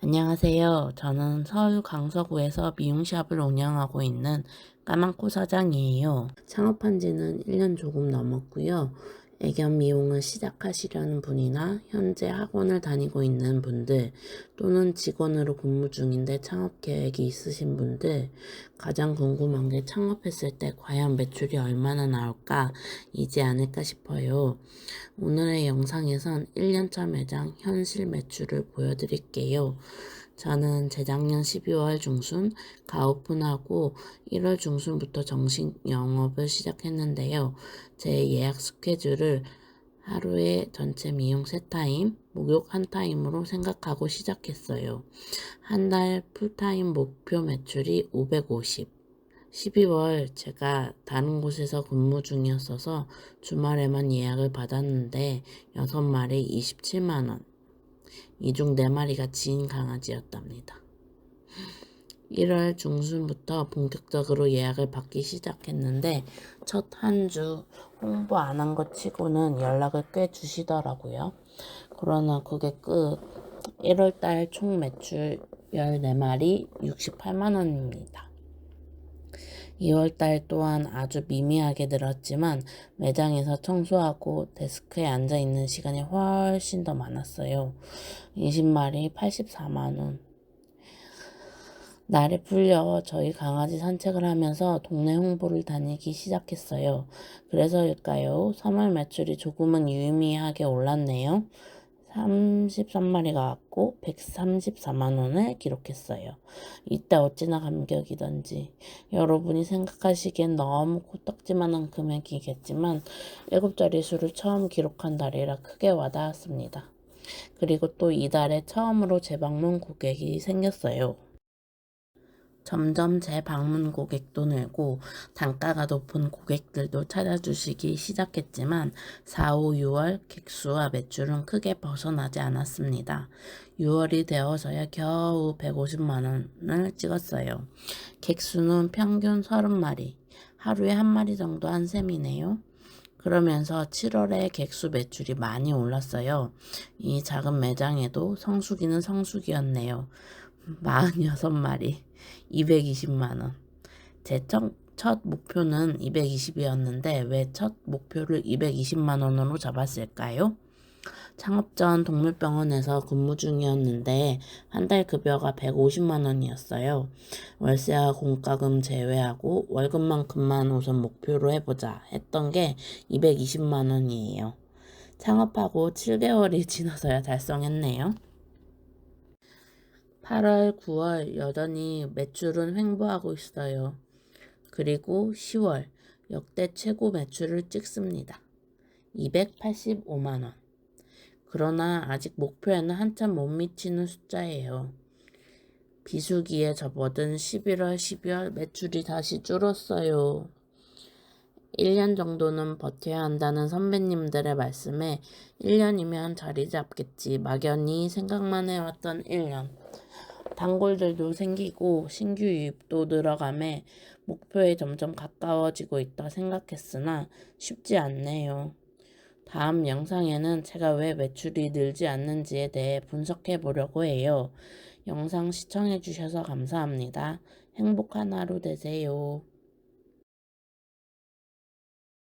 안녕하세요. 저는 서울 강서구에서 미용샵을 운영하고 있는 까만코 사장이에요. 창업한 지는 1년 조금 넘었고요. 애견 미용을 시작하시려는 분이나 현재 학원을 다니고 있는 분들 또는 직원으로 근무 중인데 창업 계획이 있으신 분들 가장 궁금한 게 창업했을 때 과연 매출이 얼마나 나올까 이지 않을까 싶어요. 오늘의 영상에선 1년차 매장 현실 매출을 보여드릴게요. 저는 재작년 12월 중순 가오픈하고 1월 중순부터 정식 영업을 시작했는데요. 제 예약 스케줄을 하루에 전체 미용 세 타임, 목욕 한 타임으로 생각하고 시작했어요. 한 달 풀타임 목표 매출이 550. 12월 제가 다른 곳에서 근무 중이었어서 주말에만 예약을 받았는데 6마리 27만원. 이중 4마리가 지인 강아지였답니다. 1월 중순부터 본격적으로 예약을 받기 시작했는데 첫 한 주 홍보 안 한 것 치고는 연락을 꽤 주시더라고요. 그러나 그게 끝. 1월달 총 매출 14마리 68만원입니다. 2월달 또한 아주 미미하게 늘었지만 매장에서 청소하고 데스크에 앉아 있는 시간이 훨씬 더 많았어요. 20마리 84만원. 날이 풀려 저희 강아지 산책을 하면서 동네 홍보를 다니기 시작했어요. 그래서일까요? 3월 매출이 조금은 유의미하게 올랐네요. 33마리가 왔고 134만 원을 기록했어요. 이때 어찌나 감격이던지 여러분이 생각하시기엔 너무 코딱지만한 금액이겠지만 7자리 수를 처음 기록한 달이라 크게 와닿았습니다. 그리고 또 이달에 처음으로 재방문 고객이 생겼어요. 점점 재방문 고객도 늘고 단가가 높은 고객들도 찾아주시기 시작했지만 4, 5, 6월 객수와 매출은 크게 벗어나지 않았습니다. 6월이 되어서야 겨우 150만 원을 찍었어요. 객수는 평균 30마리, 하루에 한 마리 정도 한 셈이네요. 그러면서 7월에 객수 매출이 많이 올랐어요. 이 작은 매장에도 성수기는 성수기였네요. 46마리, 220만원. 제 첫 목표는 220이었는데 왜 첫 목표를 220만원으로 잡았을까요? 창업 전 동물병원에서 근무 중이었는데 한 달 급여가 150만 원이었어요. 월세와 공과금 제외하고 월급만큼만 우선 목표로 해보자 했던 게 220만 원이에요. 창업하고 7개월이 지나서야 달성했네요. 8월, 9월 여전히 매출은 횡보하고 있어요. 그리고 10월 역대 최고 매출을 찍습니다. 285만원. 그러나 아직 목표에는 한참 못 미치는 숫자예요. 비수기에 접어든 11월, 12월 매출이 다시 줄었어요. 1년 정도는 버텨야 한다는 선배님들의 말씀에 1년이면 자리 잡겠지 막연히 생각만 해왔던 1년. 단골들도 생기고 신규 유입도 늘어감에 목표에 점점 가까워지고 있다 생각했으나 쉽지 않네요. 다음 영상에는 제가 왜 매출이 늘지 않는지에 대해 분석해 보려고 해요. 영상 시청해 주셔서 감사합니다. 행복한 하루 되세요.